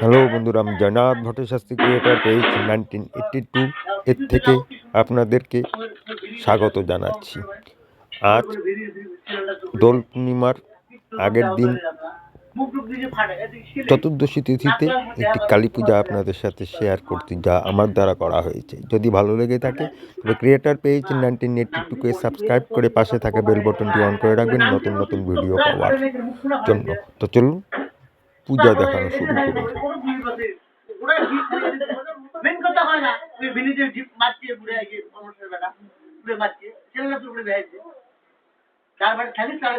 Hello বন্ধুরা, আমি Jagannath Bhattashastri creator page nineteen eighty two এর থেকে আপনাদেরকে স্বাগত জানাচ্ছি। আজ দোল পূর্ণিমার আগের দিন চতুর্দশী তিথিতে একটি কালী পূজা আপনাদের সাথে শেয়ার করতে যা আমার দ্বারা করা হয়েছে। যদি ভালো লেগে থাকে, তবে ক্রিয়েটার পেজ নাইনটিন এইট্টি টুকে সাবস্ক্রাইব করে পাশে থাকা বেল বটনটি অন করে রাখবেন, নতুন নতুন ভিডিও পাওয়ার জন্য। তো চলুন পূজা দেখানো শুরু করি মেন কথা হয় না ওই বিনিতে জিপ মারছে ঘুরে আইছে সমস্যার বেটা ঘুরে মারছে ছেলেরা তো ঘুরে বেড়াইছে চার বাড়ি থাকি তারা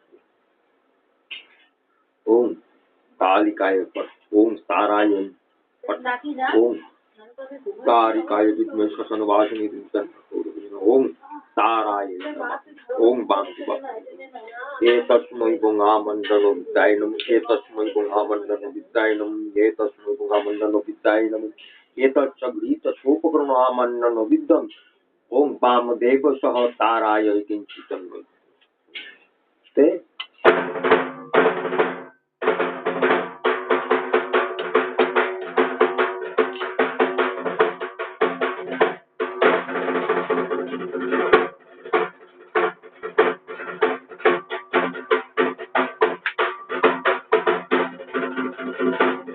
ओम कालिकाय ओम ताराय ओम कारिकाय विद्मय श्वसन वासनी ओम ताराय ओम बांधुवा एतस्मै गुंगामण्डनो विद्याय नमः। एतस्मै गुंगामण्डनो विद्याय नमः। एतस्मै गुंगामण्डनो विद्याय नमः। एतच्चग्रीतसोपकरणामण्डनो विद्यम्। ओम वामदेव सह ताराय किञ्चितं thank you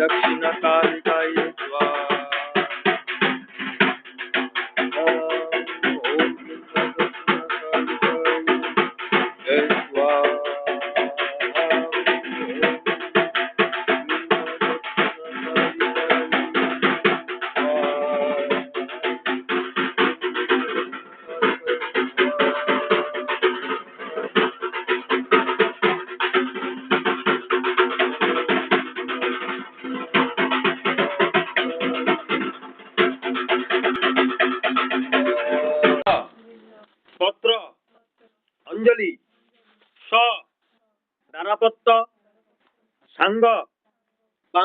Production Authority.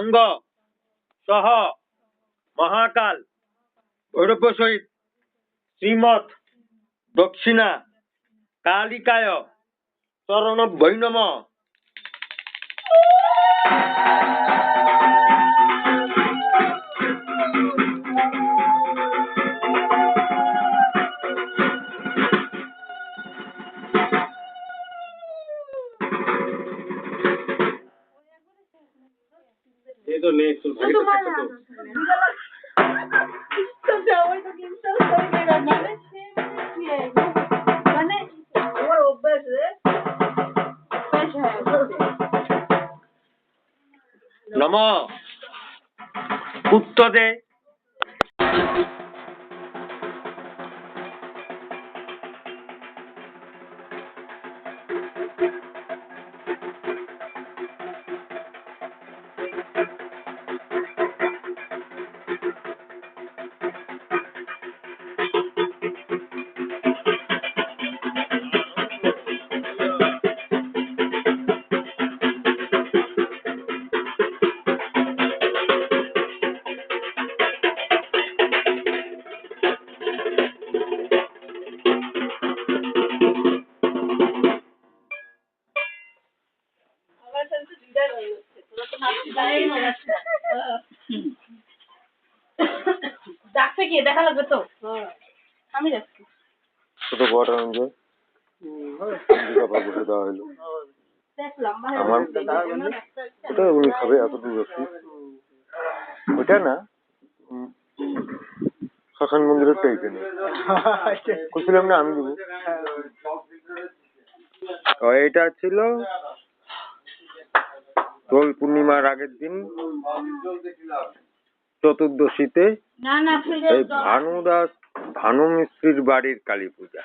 সংঘ সহ মহাকাল ভৈরব সহিত শ্রীমৎ দক্ষিণা কালিকায় চরণ বৈনম তোর ভাগে নম। উত্তরে দেখা লাগবে তো? আমি যাচ্ছি। ছোট বড় বসে দেওয়া হলো। দেখ লম্বা হয়ে আমার গেছে। ওটা উনি খাবে? এতটুকু একটু ওটা না মন্দিরের না আমি দেবো। তো এটা ছিল দোল পূর্ণিমার আগের দিন। চতুর্দশীতে না না এই ভানু দাস ভানু মিস্ত্রির বাড়ির কালী পূজা।